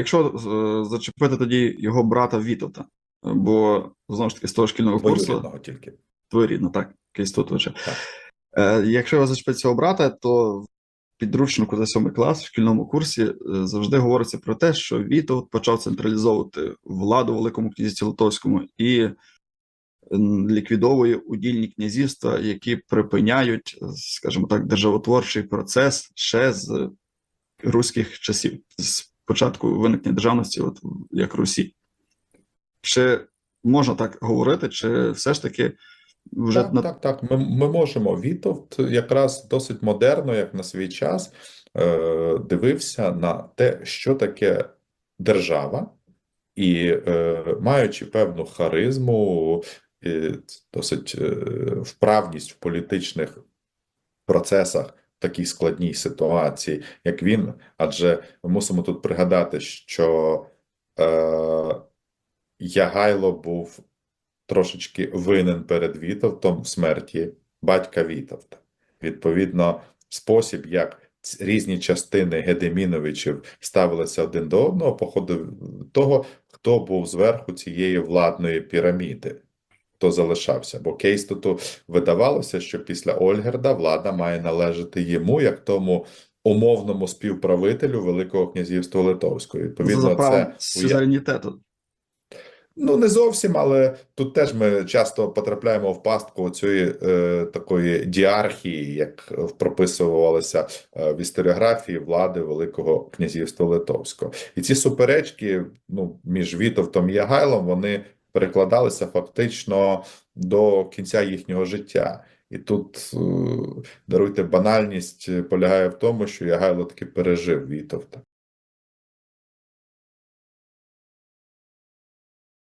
Якщо е, зачепити тоді його брата Вітовта, бо знову ж таки з того шкільного курсу тільки. твоєрідно, так, Кейстутовича. Так. Е, якщо його зачепити цього брата, то в підручнику за сьомий клас в шкільному курсі е, завжди говориться про те, що Вітовт почав централізовувати владу Великому князівстві Литовському і ліквідовує удільні князівства, які припиняють, е, скажімо так, державотворчий процес ще з руських часів, з початку виникнення державності, от як Русі. Чи можна так говорити, чи все ж таки вже Так, на так, так. Ми, ми можемо. Вітовт якраз досить модерно, як на свій час, е, дивився на те, що таке держава, і е, маючи певну харизму, і досить е, вправність в політичних процесах такій складній ситуації, як він, адже ми мусимо тут пригадати, що е, Ягайло був трошечки винен перед Вітовтом в смерті батька Вітовта. Відповідно, спосіб, як різні частини Гедеміновичів ставилися один до одного, походив від того, хто був зверху цієї владної піраміди, хто залишався. Бо Кейстуту видавалося, що після Ольгерда влада має належати йому, як тому умовному співправителю Великого князівства Литовського. Відповідно, це сюзеренітету. Ну, не зовсім, але тут теж ми часто потрапляємо в пастку цієї е, такої діархії, як прописувалося е, в історіографії влади Великого князівства Литовського. І ці суперечки ну, між Вітовтом і Ягайлом вони перекладалися фактично до кінця їхнього життя. І тут, е, даруйте, банальність полягає в тому, що Ягайло таки пережив Вітовта.